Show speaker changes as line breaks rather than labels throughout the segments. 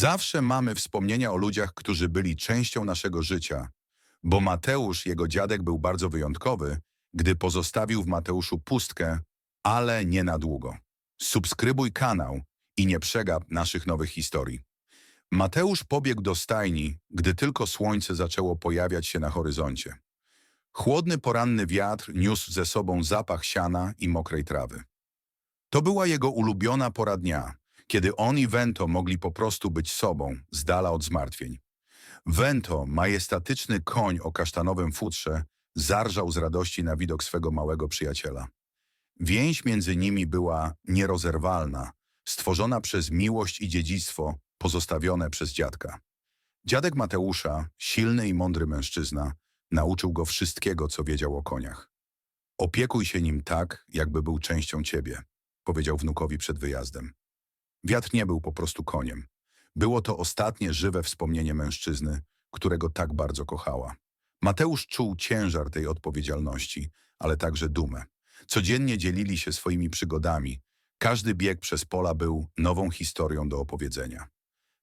Zawsze mamy wspomnienia o ludziach, którzy byli częścią naszego życia, bo Mateusz, jego dziadek, był bardzo wyjątkowy, gdy pozostawił w Mateuszu pustkę, ale nie na długo. Subskrybuj kanał i nie przegap naszych nowych historii. Mateusz pobiegł do stajni, gdy tylko słońce zaczęło pojawiać się na horyzoncie. Chłodny poranny wiatr niósł ze sobą zapach siana i mokrej trawy. To była jego ulubiona pora dnia, kiedy on i Vento mogli po prostu być sobą, z dala od zmartwień. Vento, majestatyczny koń o kasztanowym futrze, zarżał z radości na widok swego małego przyjaciela. Więź między nimi była nierozerwalna, stworzona przez miłość i dziedzictwo pozostawione przez dziadka. Dziadek Mateusza, silny i mądry mężczyzna, nauczył go wszystkiego, co wiedział o koniach. Opiekuj się nim tak, jakby był częścią ciebie, powiedział wnukowi przed wyjazdem. Wiatr nie był po prostu koniem. Było to ostatnie żywe wspomnienie mężczyzny, którego tak bardzo kochała. Mateusz czuł ciężar tej odpowiedzialności, ale także dumę. Codziennie dzielili się swoimi przygodami. Każdy bieg przez pola był nową historią do opowiedzenia.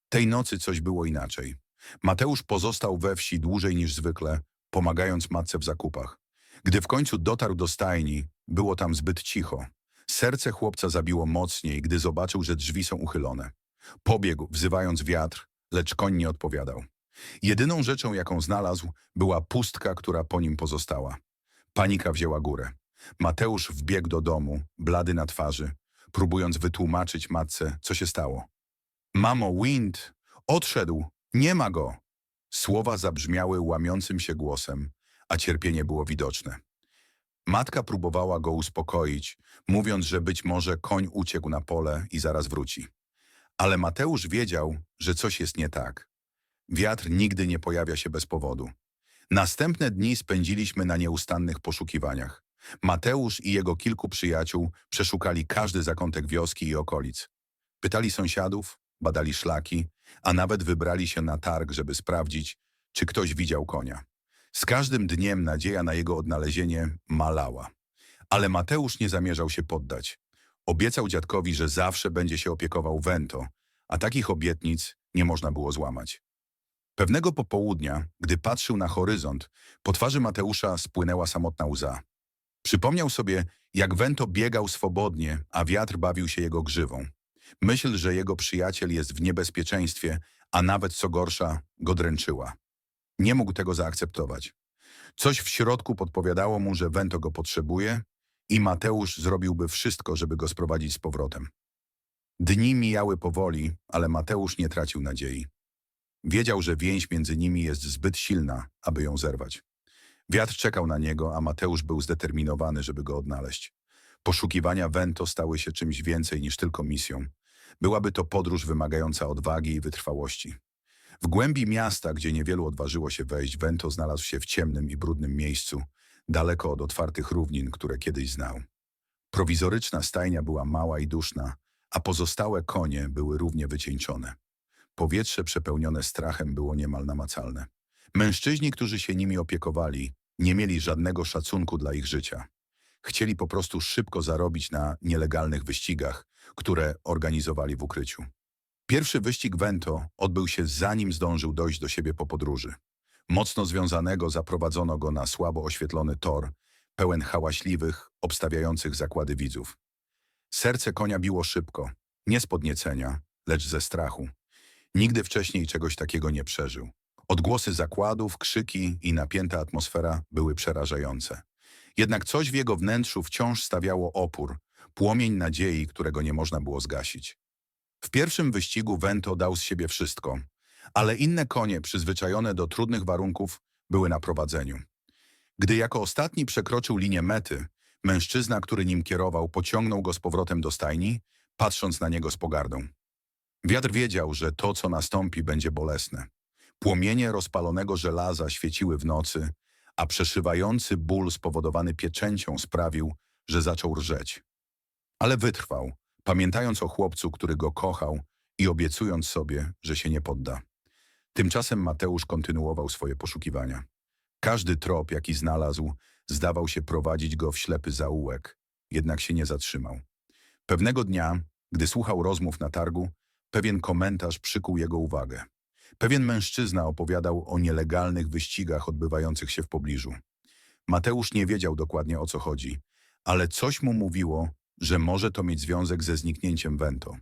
Tej nocy coś było inaczej. Mateusz pozostał we wsi dłużej niż zwykle, pomagając matce w zakupach. Gdy w końcu dotarł do stajni, było tam zbyt cicho. Serce chłopca zabiło mocniej, gdy zobaczył, że drzwi są uchylone. Pobiegł, wzywając wiatr, lecz koń nie odpowiadał. Jedyną rzeczą, jaką znalazł, była pustka, która po nim pozostała. Panika wzięła górę. Mateusz wbiegł do domu, blady na twarzy, próbując wytłumaczyć matce, co się stało. Mamo, Wind! Odszedł! Nie ma go! Słowa zabrzmiały łamiącym się głosem, a cierpienie było widoczne. Matka próbowała go uspokoić, mówiąc, że być może koń uciekł na pole i zaraz wróci. Ale Mateusz wiedział, że coś jest nie tak. Wiatr nigdy nie pojawia się bez powodu. Następne dni spędziliśmy na nieustannych poszukiwaniach. Mateusz i jego kilku przyjaciół przeszukali każdy zakątek wioski i okolic. Pytali sąsiadów, badali szlaki, a nawet wybrali się na targ, żeby sprawdzić, czy ktoś widział konia. Z każdym dniem nadzieja na jego odnalezienie malała. Ale Mateusz nie zamierzał się poddać. Obiecał dziadkowi, że zawsze będzie się opiekował Vento, a takich obietnic nie można było złamać. Pewnego popołudnia, gdy patrzył na horyzont, po twarzy Mateusza spłynęła samotna łza. Przypomniał sobie, jak Vento biegał swobodnie, a wiatr bawił się jego grzywą. Myśl, że jego przyjaciel jest w niebezpieczeństwie, a nawet co gorsza, go dręczyła. Nie mógł tego zaakceptować. Coś w środku podpowiadało mu, że Vento go potrzebuje i Mateusz zrobiłby wszystko, żeby go sprowadzić z powrotem. Dni mijały powoli, ale Mateusz nie tracił nadziei. Wiedział, że więź między nimi jest zbyt silna, aby ją zerwać. Wiatr czekał na niego, a Mateusz był zdeterminowany, żeby go odnaleźć. Poszukiwania Vento stały się czymś więcej niż tylko misją. Byłaby to podróż wymagająca odwagi i wytrwałości. W głębi miasta, gdzie niewielu odważyło się wejść, Vento znalazł się w ciemnym i brudnym miejscu, daleko od otwartych równin, które kiedyś znał. Prowizoryczna stajnia była mała i duszna, a pozostałe konie były równie wycieńczone. Powietrze przepełnione strachem było niemal namacalne. Mężczyźni, którzy się nimi opiekowali, nie mieli żadnego szacunku dla ich życia. Chcieli po prostu szybko zarobić na nielegalnych wyścigach, które organizowali w ukryciu. Pierwszy wyścig Vento odbył się zanim zdążył dojść do siebie po podróży. Mocno związanego zaprowadzono go na słabo oświetlony tor, pełen hałaśliwych, obstawiających zakłady widzów. Serce konia biło szybko, nie z podniecenia, lecz ze strachu. Nigdy wcześniej czegoś takiego nie przeżył. Odgłosy zakładów, krzyki i napięta atmosfera były przerażające. Jednak coś w jego wnętrzu wciąż stawiało opór, płomień nadziei, którego nie można było zgasić. W pierwszym wyścigu Vento dał z siebie wszystko, ale inne konie, przyzwyczajone do trudnych warunków, były na prowadzeniu. Gdy jako ostatni przekroczył linię mety, mężczyzna, który nim kierował, pociągnął go z powrotem do stajni, patrząc na niego z pogardą. Wiatr wiedział, że to, co nastąpi, będzie bolesne. Płomienie rozpalonego żelaza świeciły w nocy, a przeszywający ból spowodowany pieczęcią sprawił, że zaczął rżeć. Ale wytrwał, pamiętając o chłopcu, który go kochał i obiecując sobie, że się nie podda. Tymczasem Mateusz kontynuował swoje poszukiwania. Każdy trop, jaki znalazł, zdawał się prowadzić go w ślepy zaułek, jednak się nie zatrzymał. Pewnego dnia, gdy słuchał rozmów na targu, pewien komentarz przykuł jego uwagę. Pewien mężczyzna opowiadał o nielegalnych wyścigach odbywających się w pobliżu. Mateusz nie wiedział dokładnie o co chodzi, ale coś mu mówiło, że może to mieć związek ze zniknięciem Vento.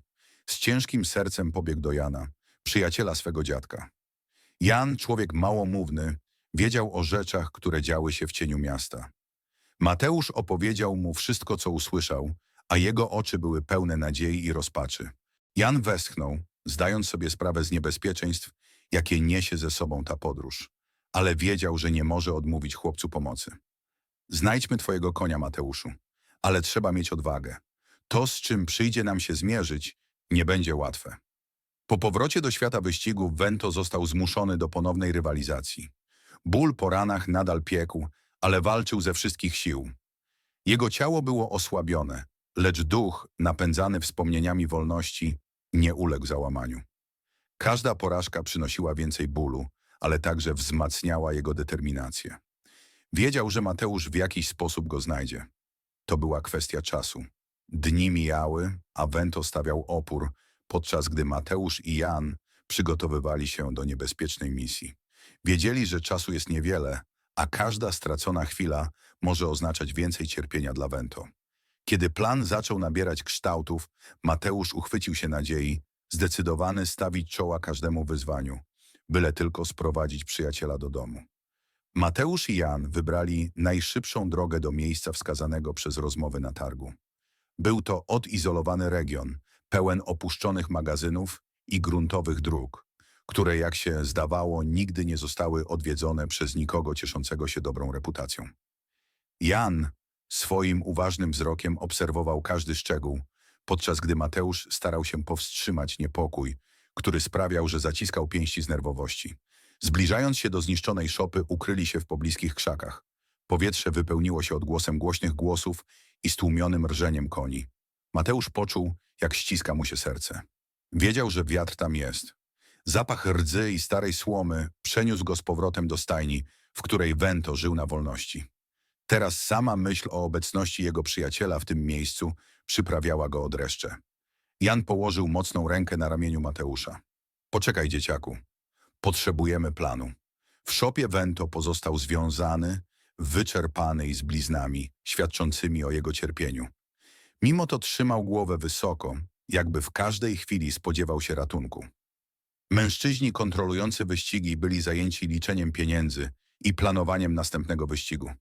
Z ciężkim sercem pobiegł do Jana, przyjaciela swego dziadka. Jan, człowiek małomówny, wiedział o rzeczach, które działy się w cieniu miasta. Mateusz opowiedział mu wszystko, co usłyszał, a jego oczy były pełne nadziei i rozpaczy. Jan westchnął, zdając sobie sprawę z niebezpieczeństw, jakie niesie ze sobą ta podróż, ale wiedział, że nie może odmówić chłopcu pomocy. Znajdźmy twojego konia, Mateuszu, ale trzeba mieć odwagę. To, z czym przyjdzie nam się zmierzyć, nie będzie łatwe. Po powrocie do świata wyścigu Vento został zmuszony do ponownej rywalizacji. Ból po ranach nadal piekł, ale walczył ze wszystkich sił. Jego ciało było osłabione, lecz duch, napędzany wspomnieniami wolności, nie uległ załamaniu. Każda porażka przynosiła więcej bólu, ale także wzmacniała jego determinację. Wiedział, że Mateusz w jakiś sposób go znajdzie. To była kwestia czasu. Dni mijały, a Vento stawiał opór, podczas gdy Mateusz i Jan przygotowywali się do niebezpiecznej misji. Wiedzieli, że czasu jest niewiele, a każda stracona chwila może oznaczać więcej cierpienia dla Vento. Kiedy plan zaczął nabierać kształtów, Mateusz uchwycił się nadziei, zdecydowany stawić czoła każdemu wyzwaniu, byle tylko sprowadzić przyjaciela do domu. Mateusz i Jan wybrali najszybszą drogę do miejsca wskazanego przez rozmowy na targu. Był to odizolowany region, pełen opuszczonych magazynów i gruntowych dróg, które, jak się zdawało, nigdy nie zostały odwiedzone przez nikogo cieszącego się dobrą reputacją. Jan swoim uważnym wzrokiem obserwował każdy szczegół, podczas gdy Mateusz starał się powstrzymać niepokój, który sprawiał, że zaciskał pięści z nerwowości. Zbliżając się do zniszczonej szopy, ukryli się w pobliskich krzakach. Powietrze wypełniło się odgłosem głośnych głosów i stłumionym rżeniem koni. Mateusz poczuł, jak ściska mu się serce. Wiedział, że wiatr tam jest. Zapach rdzy i starej słomy przeniósł go z powrotem do stajni, w której Vento żył na wolności. Teraz sama myśl o obecności jego przyjaciela w tym miejscu przyprawiała go o dreszcze. Jan położył mocną rękę na ramieniu Mateusza. Poczekaj, dzieciaku. Potrzebujemy planu. W szopie Vento pozostał związany, wyczerpany i z bliznami, świadczącymi o jego cierpieniu. Mimo to trzymał głowę wysoko, jakby w każdej chwili spodziewał się ratunku. Mężczyźni kontrolujący wyścigi byli zajęci liczeniem pieniędzy i planowaniem następnego wyścigu.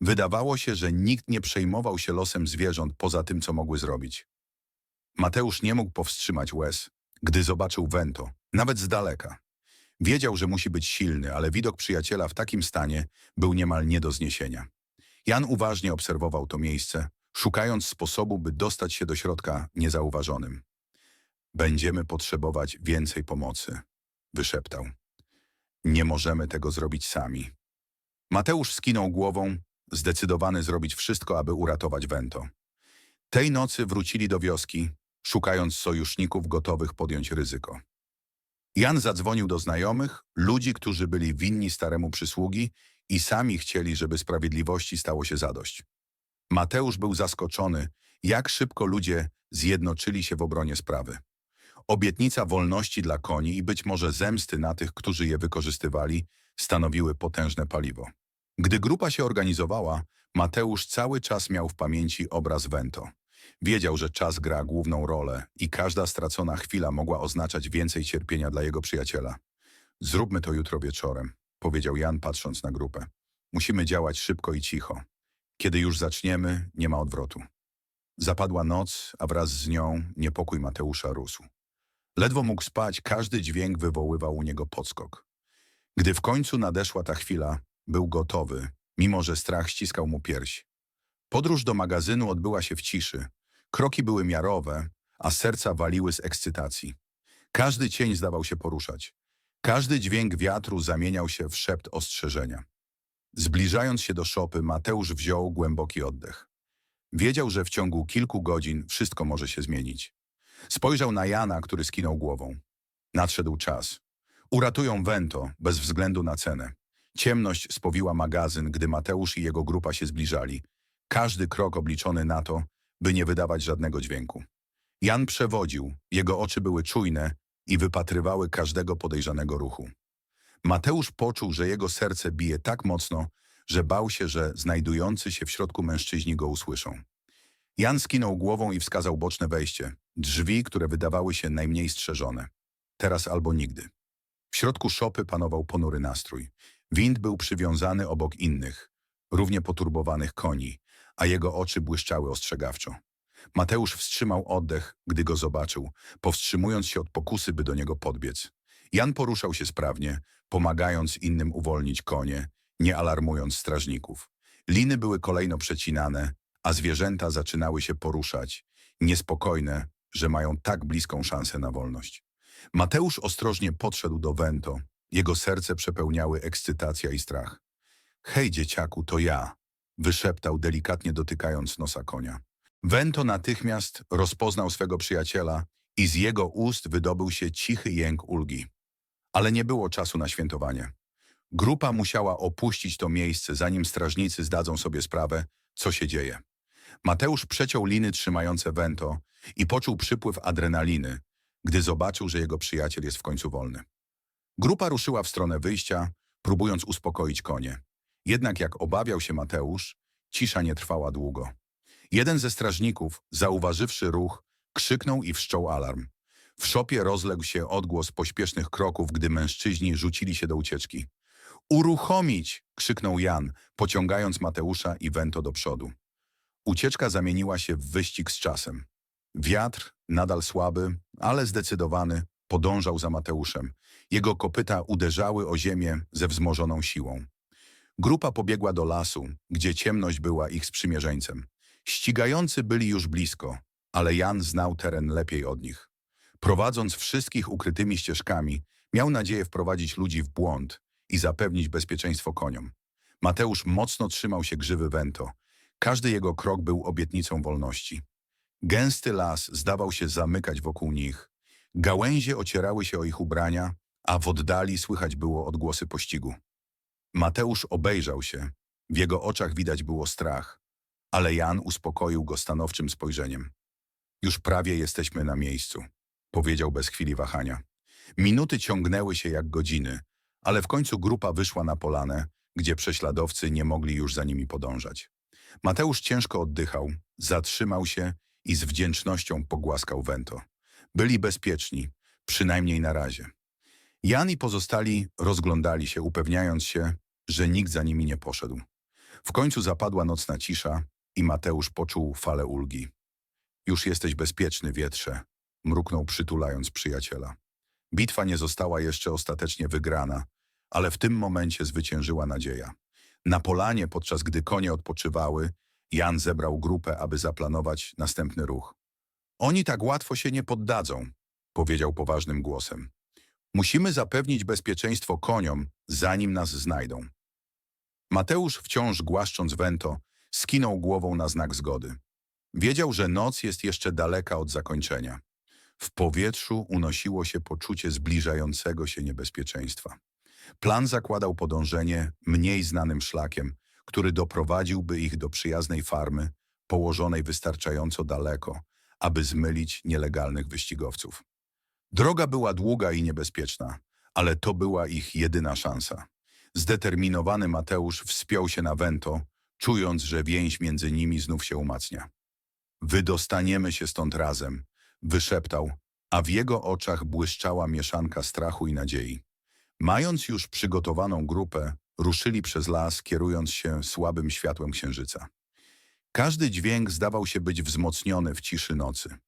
Wydawało się, że nikt nie przejmował się losem zwierząt poza tym, co mogły zrobić. Mateusz nie mógł powstrzymać łez, gdy zobaczył Vento, nawet z daleka. Wiedział, że musi być silny, ale widok przyjaciela w takim stanie był niemal nie do zniesienia. Jan uważnie obserwował to miejsce, szukając sposobu, by dostać się do środka niezauważonym. Będziemy potrzebować więcej pomocy, wyszeptał. Nie możemy tego zrobić sami. Mateusz skinął głową, zdecydowany zrobić wszystko, aby uratować Vento. Tej nocy wrócili do wioski, szukając sojuszników gotowych podjąć ryzyko. Jan zadzwonił do znajomych, ludzi, którzy byli winni staremu przysługi i sami chcieli, żeby sprawiedliwości stało się zadość. Mateusz był zaskoczony, jak szybko ludzie zjednoczyli się w obronie sprawy. Obietnica wolności dla koni i być może zemsty na tych, którzy je wykorzystywali, stanowiły potężne paliwo. Gdy grupa się organizowała, Mateusz cały czas miał w pamięci obraz Vento. Wiedział, że czas gra główną rolę i każda stracona chwila mogła oznaczać więcej cierpienia dla jego przyjaciela. Zróbmy to jutro wieczorem, powiedział Jan patrząc na grupę. Musimy działać szybko i cicho. Kiedy już zaczniemy, nie ma odwrotu. Zapadła noc, a wraz z nią niepokój Mateusza rósł. Ledwo mógł spać, każdy dźwięk wywoływał u niego podskok. Gdy w końcu nadeszła ta chwila, był gotowy, mimo że strach ściskał mu pierś. Podróż do magazynu odbyła się w ciszy. Kroki były miarowe, a serca waliły z ekscytacji. Każdy cień zdawał się poruszać. Każdy dźwięk wiatru zamieniał się w szept ostrzeżenia. Zbliżając się do szopy, Mateusz wziął głęboki oddech. Wiedział, że w ciągu kilku godzin wszystko może się zmienić. Spojrzał na Jana, który skinął głową. Nadszedł czas. Uratują Vento, bez względu na cenę. Ciemność spowiła magazyn, gdy Mateusz i jego grupa się zbliżali. Każdy krok obliczony na to, by nie wydawać żadnego dźwięku. Jan przewodził, jego oczy były czujne i wypatrywały każdego podejrzanego ruchu. Mateusz poczuł, że jego serce bije tak mocno, że bał się, że znajdujący się w środku mężczyźni go usłyszą. Jan skinął głową i wskazał boczne wejście, drzwi, które wydawały się najmniej strzeżone. Teraz albo nigdy. W środku szopy panował ponury nastrój. Wind był przywiązany obok innych, równie poturbowanych koni, a jego oczy błyszczały ostrzegawczo. Mateusz wstrzymał oddech, gdy go zobaczył, powstrzymując się od pokusy, by do niego podbiec. Jan poruszał się sprawnie, pomagając innym uwolnić konie, nie alarmując strażników. Liny były kolejno przecinane, a zwierzęta zaczynały się poruszać, niespokojne, że mają tak bliską szansę na wolność. Mateusz ostrożnie podszedł do Vento. Jego serce przepełniały ekscytacja i strach. Hej, dzieciaku, to ja, wyszeptał delikatnie dotykając nosa konia. Vento natychmiast rozpoznał swego przyjaciela i z jego ust wydobył się cichy jęk ulgi. Ale nie było czasu na świętowanie. Grupa musiała opuścić to miejsce, zanim strażnicy zdadzą sobie sprawę, co się dzieje. Mateusz przeciął liny trzymające Vento i poczuł przypływ adrenaliny, gdy zobaczył, że jego przyjaciel jest w końcu wolny. Grupa ruszyła w stronę wyjścia, próbując uspokoić konie. Jednak jak obawiał się Mateusz, cisza nie trwała długo. Jeden ze strażników, zauważywszy ruch, krzyknął i wszczął alarm. W szopie rozległ się odgłos pośpiesznych kroków, gdy mężczyźni rzucili się do ucieczki. Uruchomić! krzyknął Jan, pociągając Mateusza i Wento do przodu. Ucieczka zamieniła się w wyścig z czasem. Wiatr, nadal słaby, ale zdecydowany, podążał za Mateuszem. Jego kopyta uderzały o ziemię ze wzmożoną siłą. Grupa pobiegła do lasu, gdzie ciemność była ich sprzymierzeńcem. Ścigający byli już blisko, ale Jan znał teren lepiej od nich. Prowadząc wszystkich ukrytymi ścieżkami, miał nadzieję wprowadzić ludzi w błąd i zapewnić bezpieczeństwo koniom. Mateusz mocno trzymał się grzywy Vento. Każdy jego krok był obietnicą wolności. Gęsty las zdawał się zamykać wokół nich. Gałęzie ocierały się o ich ubrania, a w oddali słychać było odgłosy pościgu. Mateusz obejrzał się. W jego oczach widać było strach, ale Jan uspokoił go stanowczym spojrzeniem. Już prawie jesteśmy na miejscu, powiedział bez chwili wahania. Minuty ciągnęły się jak godziny, ale w końcu grupa wyszła na polanę, gdzie prześladowcy nie mogli już za nimi podążać. Mateusz ciężko oddychał, zatrzymał się i z wdzięcznością pogłaskał Wento. Byli bezpieczni, przynajmniej na razie. Jan i pozostali rozglądali się, upewniając się, że nikt za nimi nie poszedł. W końcu zapadła nocna cisza i Mateusz poczuł falę ulgi. Już jesteś bezpieczny, wietrze, mruknął przytulając przyjaciela. Bitwa nie została jeszcze ostatecznie wygrana, ale w tym momencie zwyciężyła nadzieja. Na polanie, podczas gdy konie odpoczywały, Jan zebrał grupę, aby zaplanować następny ruch. Oni tak łatwo się nie poddadzą, powiedział poważnym głosem. Musimy zapewnić bezpieczeństwo koniom, zanim nas znajdą. Mateusz, wciąż głaszcząc Wento, skinął głową na znak zgody. Wiedział, że noc jest jeszcze daleka od zakończenia. W powietrzu unosiło się poczucie zbliżającego się niebezpieczeństwa. Plan zakładał podążenie mniej znanym szlakiem, który doprowadziłby ich do przyjaznej farmy, położonej wystarczająco daleko, aby zmylić nielegalnych wyścigowców. Droga była długa i niebezpieczna, ale to była ich jedyna szansa. Zdeterminowany Mateusz wspiął się na Wento, czując, że więź między nimi znów się umacnia. Wydostaniemy się stąd razem, wyszeptał, a w jego oczach błyszczała mieszanka strachu i nadziei. Mając już przygotowaną grupę, ruszyli przez las, kierując się słabym światłem księżyca. Każdy dźwięk zdawał się być wzmocniony w ciszy nocy.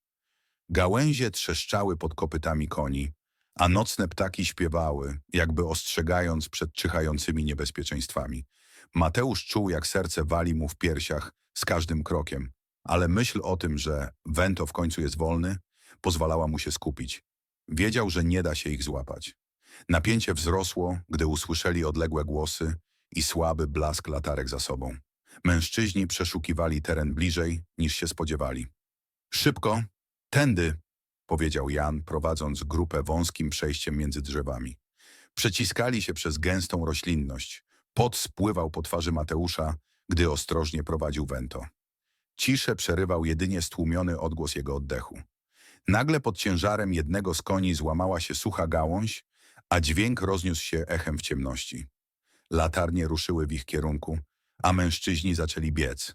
Gałęzie trzeszczały pod kopytami koni, a nocne ptaki śpiewały, jakby ostrzegając przed czyhającymi niebezpieczeństwami. Mateusz czuł, jak serce wali mu w piersiach z każdym krokiem, ale myśl o tym, że Wento w końcu jest wolny, pozwalała mu się skupić. Wiedział, że nie da się ich złapać. Napięcie wzrosło, gdy usłyszeli odległe głosy i słaby blask latarek za sobą. Mężczyźni przeszukiwali teren bliżej, niż się spodziewali. Szybko, tędy, powiedział Jan, prowadząc grupę wąskim przejściem między drzewami. Przeciskali się przez gęstą roślinność. Pot spływał po twarzy Mateusza, gdy ostrożnie prowadził Wento. Ciszę przerywał jedynie stłumiony odgłos jego oddechu. Nagle pod ciężarem jednego z koni złamała się sucha gałąź, a dźwięk rozniósł się echem w ciemności. Latarnie ruszyły w ich kierunku, a mężczyźni zaczęli biec.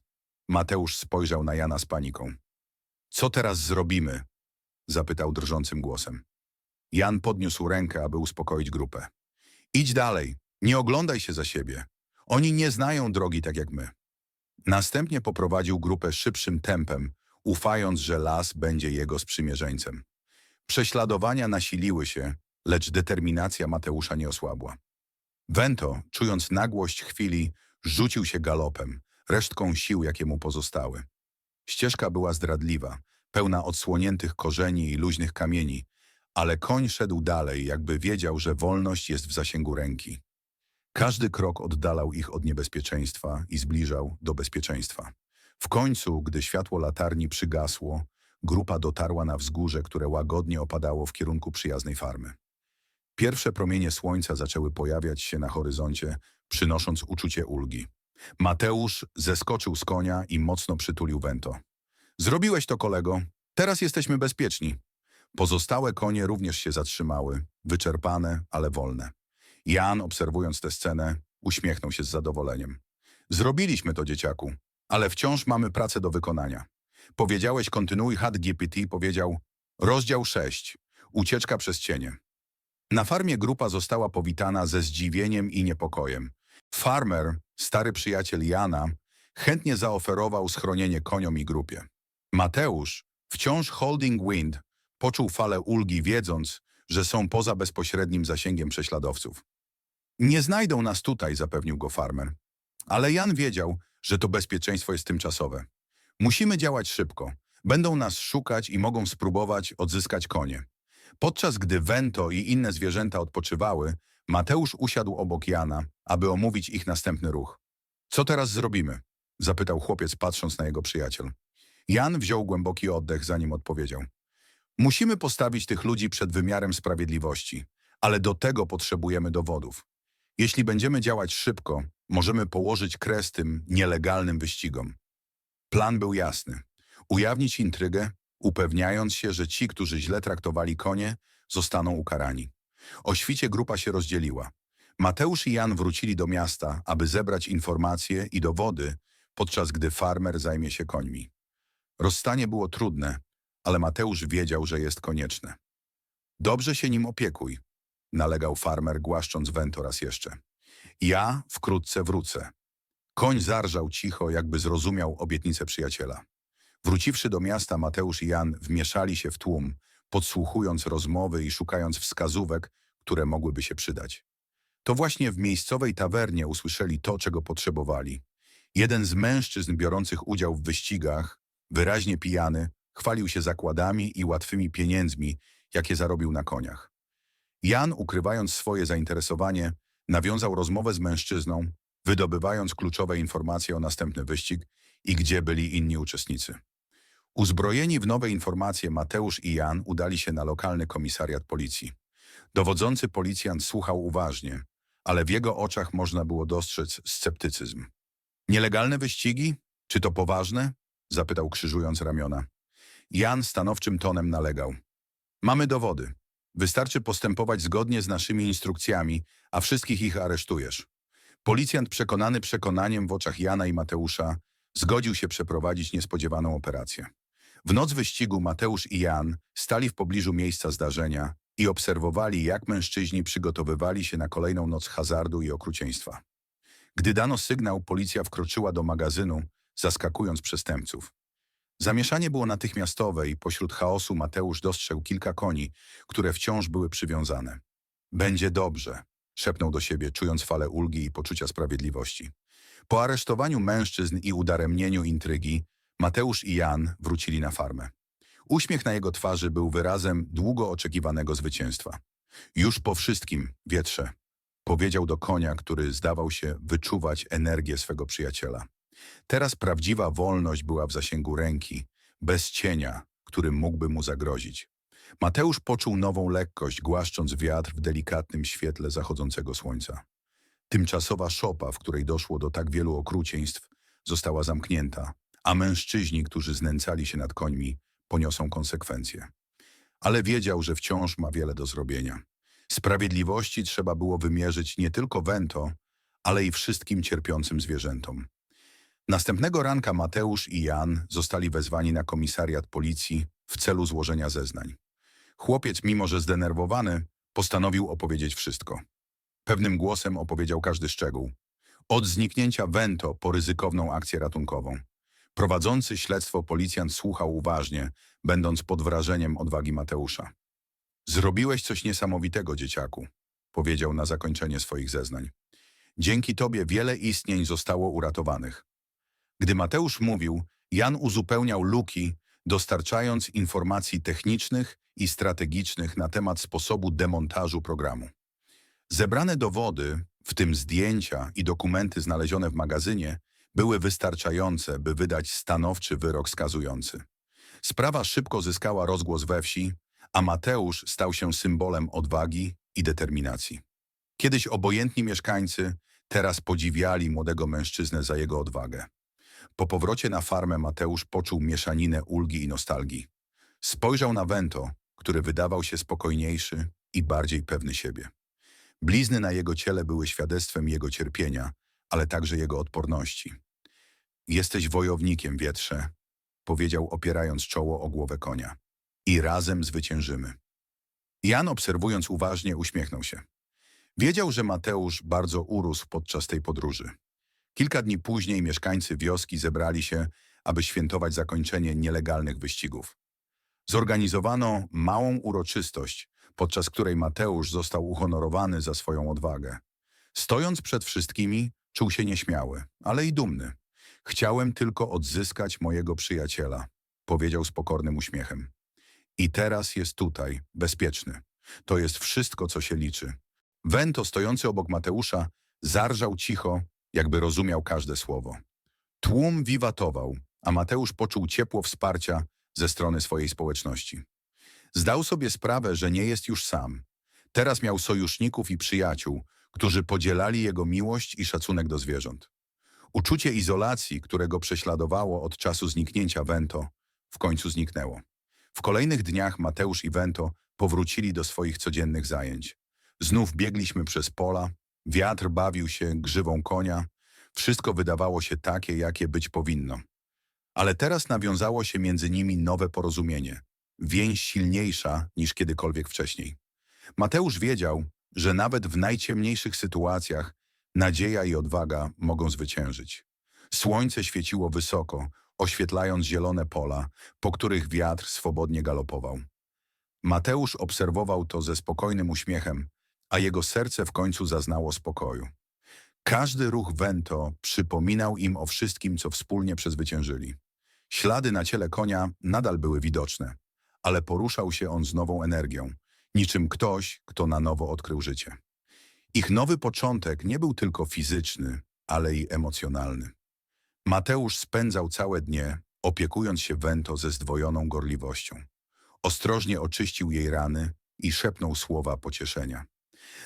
Mateusz spojrzał na Jana z paniką. Co teraz zrobimy? zapytał drżącym głosem. Jan podniósł rękę, aby uspokoić grupę. Idź dalej, nie oglądaj się za siebie. Oni nie znają drogi tak jak my. Następnie poprowadził grupę szybszym tempem, ufając, że las będzie jego sprzymierzeńcem. Prześladowania nasiliły się, lecz determinacja Mateusza nie osłabła. Wento, czując nagłość chwili, rzucił się galopem, resztką sił, jakie mu pozostały. Ścieżka była zdradliwa, pełna odsłoniętych korzeni i luźnych kamieni, ale koń szedł dalej, jakby wiedział, że wolność jest w zasięgu ręki. Każdy krok oddalał ich od niebezpieczeństwa i zbliżał do bezpieczeństwa. W końcu, gdy światło latarni przygasło, grupa dotarła na wzgórze, które łagodnie opadało w kierunku przyjaznej farmy. Pierwsze promienie słońca zaczęły pojawiać się na horyzoncie, przynosząc uczucie ulgi. Mateusz zeskoczył z konia i mocno przytulił Wento. Zrobiłeś to, kolego. Teraz jesteśmy bezpieczni. Pozostałe konie również się zatrzymały, wyczerpane, ale wolne. Jan, obserwując tę scenę, uśmiechnął się z zadowoleniem. Zrobiliśmy to, dzieciaku, ale wciąż mamy pracę do wykonania. Powiedziałeś, kontynuuj chat GPT, powiedział rozdział 6. Ucieczka przez cienie. Na farmie grupa została powitana ze zdziwieniem i niepokojem. Farmer, stary przyjaciel Jana, chętnie zaoferował schronienie koniom i grupie. Mateusz, wciąż holding wind, poczuł falę ulgi, wiedząc, że są poza bezpośrednim zasięgiem prześladowców. Nie znajdą nas tutaj, zapewnił go farmer. Ale Jan wiedział, że to bezpieczeństwo jest tymczasowe. Musimy działać szybko. Będą nas szukać i mogą spróbować odzyskać konie. Podczas gdy Wento i inne zwierzęta odpoczywały, Mateusz usiadł obok Jana, aby omówić ich następny ruch. Co teraz zrobimy? zapytał chłopiec, patrząc na jego przyjaciel. Jan wziął głęboki oddech, zanim odpowiedział. Musimy postawić tych ludzi przed wymiarem sprawiedliwości, ale do tego potrzebujemy dowodów. Jeśli będziemy działać szybko, możemy położyć kres tym nielegalnym wyścigom. Plan był jasny. Ujawnić intrygę, upewniając się, że ci, którzy źle traktowali konie, zostaną ukarani. O świcie grupa się rozdzieliła. Mateusz i Jan wrócili do miasta, aby zebrać informacje i dowody, podczas gdy farmer zajmie się końmi. Rozstanie było trudne, ale Mateusz wiedział, że jest konieczne. Dobrze się nim opiekuj, nalegał farmer, głaszcząc Wento raz jeszcze. Ja wkrótce wrócę. Koń zarżał cicho, jakby zrozumiał obietnicę przyjaciela. Wróciwszy do miasta, Mateusz i Jan wmieszali się w tłum, podsłuchując rozmowy i szukając wskazówek, które mogłyby się przydać. To właśnie w miejscowej tawernie usłyszeli to, czego potrzebowali. Jeden z mężczyzn biorących udział w wyścigach, wyraźnie pijany, chwalił się zakładami i łatwymi pieniędzmi, jakie zarobił na koniach. Jan, ukrywając swoje zainteresowanie, nawiązał rozmowę z mężczyzną, wydobywając kluczowe informacje o następny wyścig i gdzie byli inni uczestnicy. Uzbrojeni w nowe informacje Mateusz i Jan udali się na lokalny komisariat policji. Dowodzący policjant słuchał uważnie, ale w jego oczach można było dostrzec sceptycyzm. Nielegalne wyścigi? Czy to poważne? Zapytał krzyżując ramiona. Jan stanowczym tonem nalegał. Mamy dowody. Wystarczy postępować zgodnie z naszymi instrukcjami, a wszystkich ich aresztujesz. Policjant przekonany przekonaniem w oczach Jana i Mateusza zgodził się przeprowadzić niespodziewaną operację. W noc wyścigu Mateusz i Jan stali w pobliżu miejsca zdarzenia i obserwowali, jak mężczyźni przygotowywali się na kolejną noc hazardu i okrucieństwa. Gdy dano sygnał, policja wkroczyła do magazynu, zaskakując przestępców. Zamieszanie było natychmiastowe i pośród chaosu Mateusz dostrzegł kilka koni, które wciąż były przywiązane. Będzie dobrze, szepnął do siebie, czując falę ulgi i poczucia sprawiedliwości. Po aresztowaniu mężczyzn i udaremnieniu intrygi, Mateusz i Jan wrócili na farmę. Uśmiech na jego twarzy był wyrazem długo oczekiwanego zwycięstwa. Już po wszystkim, wietrze, powiedział do konia, który zdawał się wyczuwać energię swego przyjaciela. Teraz prawdziwa wolność była w zasięgu ręki, bez cienia, który mógłby mu zagrozić. Mateusz poczuł nową lekkość, głaszcząc wiatr w delikatnym świetle zachodzącego słońca. Tymczasowa szopa, w której doszło do tak wielu okrucieństw, została zamknięta, a mężczyźni, którzy znęcali się nad końmi, poniosą konsekwencje. ale wiedział, że wciąż ma wiele do zrobienia. Sprawiedliwości trzeba było wymierzyć nie tylko Wento, ale i wszystkim cierpiącym zwierzętom. Następnego ranka Mateusz i Jan zostali wezwani na komisariat policji w celu złożenia zeznań. Chłopiec, mimo że zdenerwowany, postanowił opowiedzieć wszystko. Pewnym głosem opowiedział każdy szczegół. Od zniknięcia Vento po ryzykowną akcję ratunkową. Prowadzący śledztwo policjant słuchał uważnie, będąc pod wrażeniem odwagi Mateusza. Zrobiłeś coś niesamowitego, dzieciaku, powiedział na zakończenie swoich zeznań. Dzięki tobie wiele istnień zostało uratowanych. Gdy Mateusz mówił, Jan uzupełniał luki, dostarczając informacji technicznych i strategicznych na temat sposobu demontażu programu. Zebrane dowody, w tym zdjęcia i dokumenty znalezione w magazynie, były wystarczające, by wydać stanowczy wyrok skazujący. Sprawa szybko zyskała rozgłos we wsi, a Mateusz stał się symbolem odwagi i determinacji. Kiedyś obojętni mieszkańcy teraz podziwiali młodego mężczyznę za jego odwagę. Po powrocie na farmę Mateusz poczuł mieszaninę ulgi i nostalgii. Spojrzał na Wento, który wydawał się spokojniejszy i bardziej pewny siebie. Blizny na jego ciele były świadectwem jego cierpienia, ale także jego odporności. Jesteś wojownikiem, wietrze, powiedział opierając czoło o głowę konia. I razem zwyciężymy. Jan obserwując uważnie uśmiechnął się. Wiedział, że Mateusz bardzo urósł podczas tej podróży. Kilka dni później mieszkańcy wioski zebrali się, aby świętować zakończenie nielegalnych wyścigów. Zorganizowano małą uroczystość, podczas której Mateusz został uhonorowany za swoją odwagę. Stojąc przed wszystkimi, czuł się nieśmiały, ale i dumny. Chciałem tylko odzyskać mojego przyjaciela, powiedział z pokornym uśmiechem. I teraz jest tutaj, bezpieczny. To jest wszystko, co się liczy. Wento, stojący obok Mateusza, zarżał cicho, jakby rozumiał każde słowo. Tłum wiwatował, a Mateusz poczuł ciepło wsparcia ze strony swojej społeczności. Zdał sobie sprawę, że nie jest już sam. Teraz miał sojuszników i przyjaciół, którzy podzielali jego miłość i szacunek do zwierząt. Uczucie izolacji, którego prześladowało od czasu zniknięcia Vento, w końcu zniknęło. W kolejnych dniach Mateusz i Vento powrócili do swoich codziennych zajęć. Znów biegliśmy przez pola, wiatr bawił się grzywą konia, wszystko wydawało się takie, jakie być powinno. Ale teraz nawiązało się między nimi nowe porozumienie, więź silniejsza niż kiedykolwiek wcześniej. Mateusz wiedział, że nawet w najciemniejszych sytuacjach nadzieja i odwaga mogą zwyciężyć. Słońce świeciło wysoko, oświetlając zielone pola, po których wiatr swobodnie galopował. Mateusz obserwował to ze spokojnym uśmiechem, a jego serce w końcu zaznało spokoju. Każdy ruch Vento przypominał im o wszystkim, co wspólnie przezwyciężyli. Ślady na ciele konia nadal były widoczne, ale poruszał się on z nową energią, niczym ktoś, kto na nowo odkrył życie. Ich nowy początek nie był tylko fizyczny, ale i emocjonalny. Mateusz spędzał całe dnie, opiekując się Wento ze zdwojoną gorliwością. Ostrożnie oczyścił jej rany i szepnął słowa pocieszenia.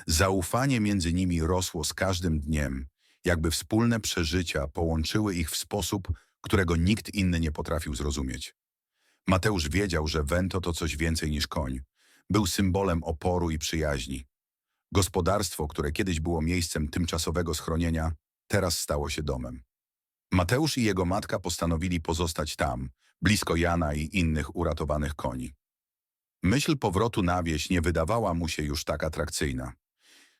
Zaufanie między nimi rosło z każdym dniem, jakby wspólne przeżycia połączyły ich w sposób, którego nikt inny nie potrafił zrozumieć. Mateusz wiedział, że Wento to coś więcej niż koń. Był symbolem oporu i przyjaźni. Gospodarstwo, które kiedyś było miejscem tymczasowego schronienia, teraz stało się domem. Mateusz i jego matka postanowili pozostać tam, blisko Jana i innych uratowanych koni. Myśl powrotu na wieś nie wydawała mu się już tak atrakcyjna.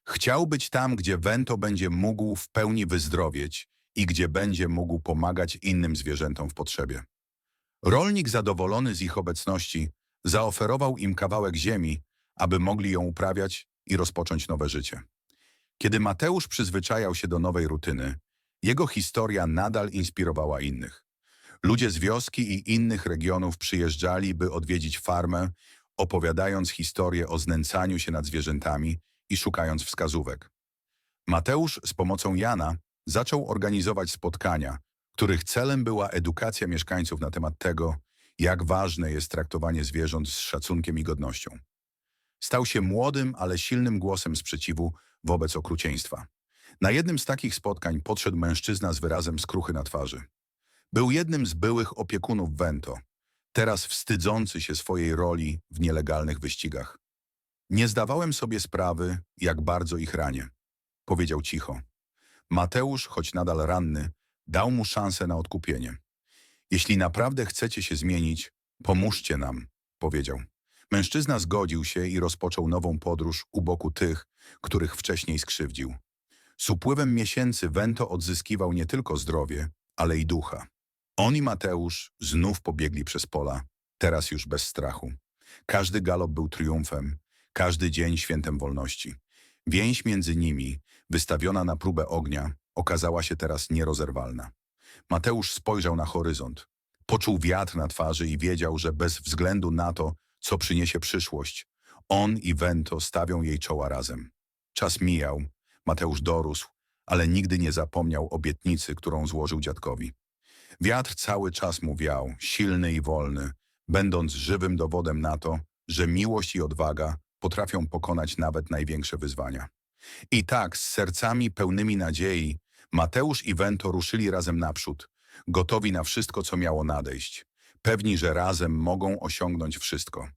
Chciał być tam, gdzie Wento będzie mógł w pełni wyzdrowieć i gdzie będzie mógł pomagać innym zwierzętom w potrzebie. Rolnik zadowolony z ich obecności zaoferował im kawałek ziemi, aby mogli ją uprawiać i rozpocząć nowe życie. Kiedy Mateusz przyzwyczajał się do nowej rutyny, jego historia nadal inspirowała innych. Ludzie z wioski i innych regionów przyjeżdżali, by odwiedzić farmę, opowiadając historię o znęcaniu się nad zwierzętami i szukając wskazówek. Mateusz z pomocą Jana zaczął organizować spotkania, których celem była edukacja mieszkańców na temat tego, jak ważne jest traktowanie zwierząt z szacunkiem i godnością. Stał się młodym, ale silnym głosem sprzeciwu wobec okrucieństwa. Na jednym z takich spotkań podszedł mężczyzna z wyrazem skruchy na twarzy. Był jednym z byłych opiekunów Vento. teraz wstydzący się swojej roli w nielegalnych wyścigach. Nie zdawałem sobie sprawy, jak bardzo ich ranię. Powiedział cicho. Mateusz, choć nadal ranny, dał mu szansę na odkupienie. Jeśli naprawdę chcecie się zmienić, pomóżcie nam, powiedział. Mężczyzna zgodził się i rozpoczął nową podróż u boku tych, których wcześniej skrzywdził. Z upływem miesięcy Wento odzyskiwał nie tylko zdrowie, ale i ducha. On i Mateusz znów pobiegli przez pola, teraz już bez strachu. Każdy galop był triumfem, każdy dzień świętem wolności. Więź między nimi, wystawiona na próbę ognia, okazała się teraz nierozerwalna. Mateusz spojrzał na horyzont. Poczuł wiatr na twarzy i wiedział, że bez względu na to, co przyniesie przyszłość, on i Vento stawią jej czoła razem. Czas mijał, Mateusz dorósł, ale nigdy nie zapomniał obietnicy, którą złożył dziadkowi. Wiatr cały czas mu wiał, silny i wolny, będąc żywym dowodem na to, że miłość i odwaga potrafią pokonać nawet największe wyzwania. I tak, z sercami pełnymi nadziei, Mateusz i Wento ruszyli razem naprzód, gotowi na wszystko, co miało nadejść, pewni, że razem mogą osiągnąć wszystko.